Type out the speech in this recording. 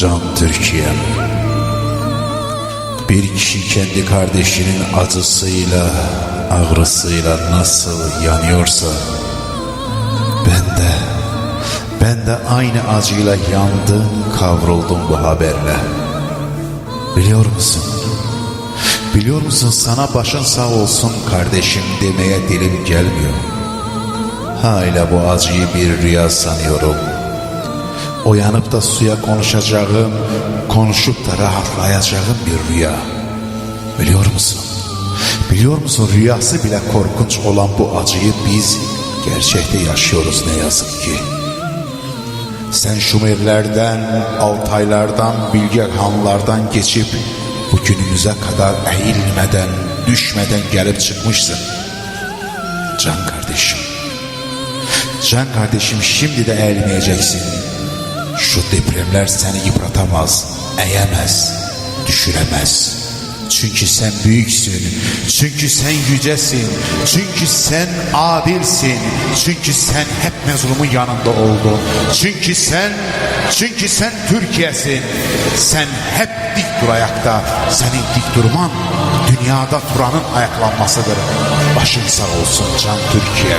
Can Türkiye'm. Bir kişi kendi kardeşinin acısıyla, ağrısıyla nasıl yanıyorsa ben de, ben de aynı acıyla yandım, kavruldum bu haberle. Biliyor musun? Biliyor musun sana başın sağ olsun kardeşim demeye dilim gelmiyor. Hala bu acıyı bir rüya sanıyorum. Uyanıp da suya konuşacağım, konuşup da rahatlayacağım bir rüya. Biliyor musun? Biliyor musun rüyası bile korkunç olan bu acıyı biz gerçekte yaşıyoruz ne yazık ki. Sen Şumerlerden, Altaylardan, Bilge Hanlardan geçip bu günümüze kadar eğilmeden, düşmeden gelip çıkmışsın. Can kardeşim. Can kardeşim şimdi de eğilmeyeceksin. Şu depremler seni yıpratamaz, eğemez, düşüremez. Çünkü sen büyüksün, çünkü sen yücesin, çünkü sen adilsin, çünkü sen hep mezlumun yanında oldun. Çünkü sen, çünkü sen Türkiye'sin. Sen hep dik dur ayakta, senin dik durman dünyada duranın ayaklanmasıdır. Başın sağ olsun can Türkiye,